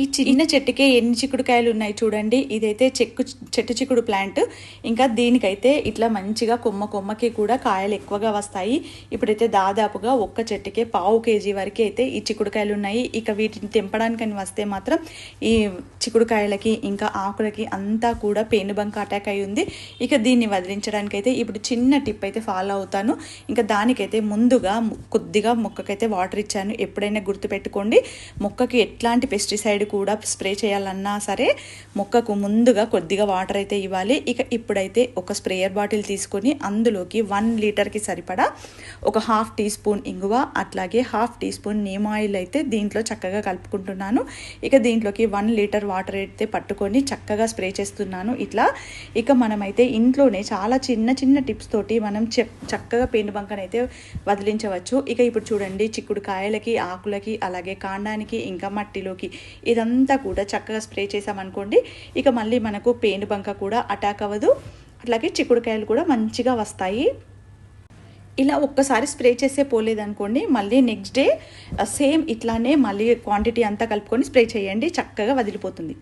ఈ చిన్న చెట్టుకే ఎన్ని చిక్కుడుకాయలు ఉన్నాయి చూడండి. ఇదైతే చెక్కు చెట్టు చిక్కుడు ప్లాంట్. ఇంకా దీనికైతే ఇట్లా మంచిగా కొమ్మ కొమ్మకి కూడా కాయలు ఎక్కువగా వస్తాయి. ఇప్పుడైతే దాదాపుగా ఒక్క చెట్టుకే పావు కేజీ వరకు అయితే ఈ చిక్కుడుకాయలు ఉన్నాయి. ఇక వీటిని తెంపడానికని వస్తే మాత్రం ఈ చిక్కుడుకాయలకి ఇంకా ఆకులకి అంతా కూడా పేనుబంక అటాక్ అయి ఉంది. ఇక దీన్ని వదిలించడానికి అయితే ఇప్పుడు చిన్న టిప్ అయితే ఫాలో అవుతాను. ఇంకా దానికైతే ముందుగా కొద్దిగా మొక్కకైతే వాటర్ ఇచ్చాను. ఎప్పుడైనా గుర్తుపెట్టుకోండి. మొక్కకి ఎట్లాంటి పెస్టిసైడ్ కూడా స్ప్రే చేయాలన్నా సరే మొక్కకు ముందుగా కొద్దిగా వాటర్ అయితే ఇవ్వాలి. ఇక ఇప్పుడైతే ఒక స్ప్రేయర్ బాటిల్ తీసుకొని అందులోకి వన్ లీటర్కి సరిపడా ఒక హాఫ్ టీ స్పూన్ ఇంగువ అట్లాగే half teaspoon neem oil అయితే దీంట్లో చక్కగా కలుపుకుంటున్నాను. ఇక దీంట్లోకి వన్ లీటర్ వాటర్ అయితే పట్టుకొని చక్కగా స్ప్రే చేస్తున్నాను ఇట్లా. ఇక మనమైతే ఇంట్లోనే చాలా చిన్న చిన్న టిప్స్ తోటి మనం చక్కగా పేను బంకనైతే వదిలించవచ్చు. ఇక ఇప్పుడు చూడండి చిక్కుడు కాయలకి ఆకులకి అలాగే కాండానికి ఇంకా మట్టిలోకి ఇదంతా కూడా చక్కగా స్ప్రే చేసామనుకోండి ఇక మళ్ళీ మనకు పేను బంక కూడా అటాక్ అవ్వదు. అట్లాగే చిక్కుడుకాయలు కూడా మంచిగా వస్తాయి. ఇలా ఒక్కసారి స్ప్రే చేసే పోలేదనుకోండి మళ్ళీ నెక్స్ట్ డే సేమ్ ఇట్లానే మళ్ళీ క్వాంటిటీ అంతా కలుపుకొని స్ప్రే చేయండి చక్కగా వదిలిపోతుంది.